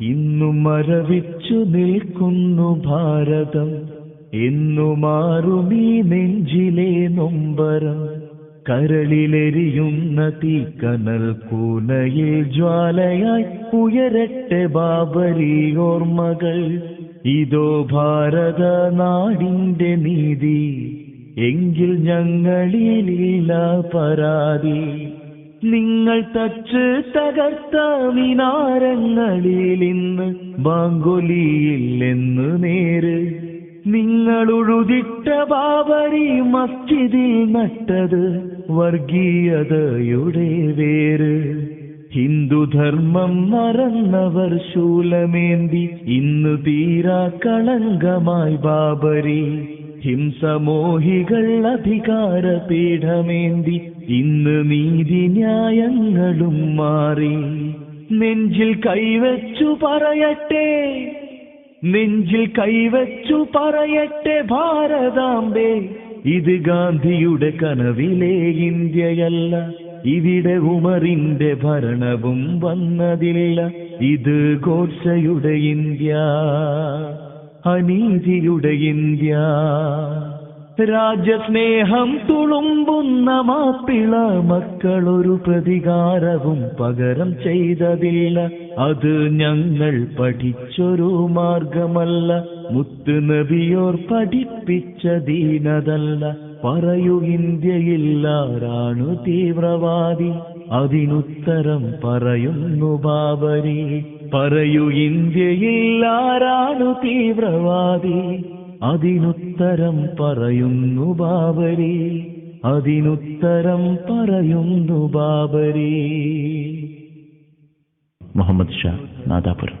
ഇന്നു മരവിച്ചു നിൽക്കുന്നു ഭാരതം. എന്നു മാറുമീ നെഞ്ചിലെ നൊമ്പരം. കരളിലെരിയുന്ന കനൽ കൂനയിൽ ജ്വാലയായി ഉയരട്ടെ ബാബരി ഓർമ്മകൾ. ഇതോ ഭാരത നാടിന്റെ നീതി. എങ്കിൽ ഞങ്ങളിലില്ല പരാതി. നിങ്ങൾ തച്ച് തകർത്ത മിനാരങ്ങളിൽ ഇന്ന് ബാങ്കൊലിയില്ലെന്ന് നേര്. നിങ്ങൾ ഉഴുതിട്ട ബാബരി മസ്ജിദിൽ നട്ടത് വർഗീയതയുടെ വേര്. ഹിന്ദുധർമ്മം മറന്നവർ ശൂലമേന്തി ഇന്ന് തീരാ കളങ്കമായി ബാബരി ഹിംസമോഹികൾ അധികാര പീഠമേന്തി ഇന്ന് നീതി ന്യായങ്ങളും മാറി. നെഞ്ചിൽ കൈവച്ചു പറയട്ടെ നെഞ്ചിൽ കൈവച്ചു പറയട്ടെ ഭാരതാംബേ. ഇത് ഗാന്ധിയുടെ കനവിലെ ഇന്ത്യയല്ല ഇവിടെ ഉമറിന്റെ ഭരണവും വന്നതില്ല. ഇത് ഗോഡ്സയുടെ ഇന്ത്യ. അനീതിയുടെ ഇന്ത്യ. രാജ്യസ്നേഹം തുളുമ്പുന്ന മാപ്പിള മക്കളൊരു പ്രതികാരവും പകരം ചെയ്തതില്ല. അത് ഞങ്ങൾ പഠിച്ചൊരു മാർഗമല്ല. മുത്ത് നബിയോർ പഠിപ്പിച്ച ദീനതല്ല. പറയൂ ഇന്ത്യയില്ലാരാണു തീവ്രവാദി? അതിനുത്തരം പറയുന്നു ബാബരി. പറയൂ ഇന്ത്യയില്ലാരാണു തീവ്രവാദി. അതിനുത്തരം പറയുന്നു ബാബരി. അതിനുത്തരം പറയുന്നു ബാബരി. മുഹമ്മദ് ഷാ നാദാപുരം.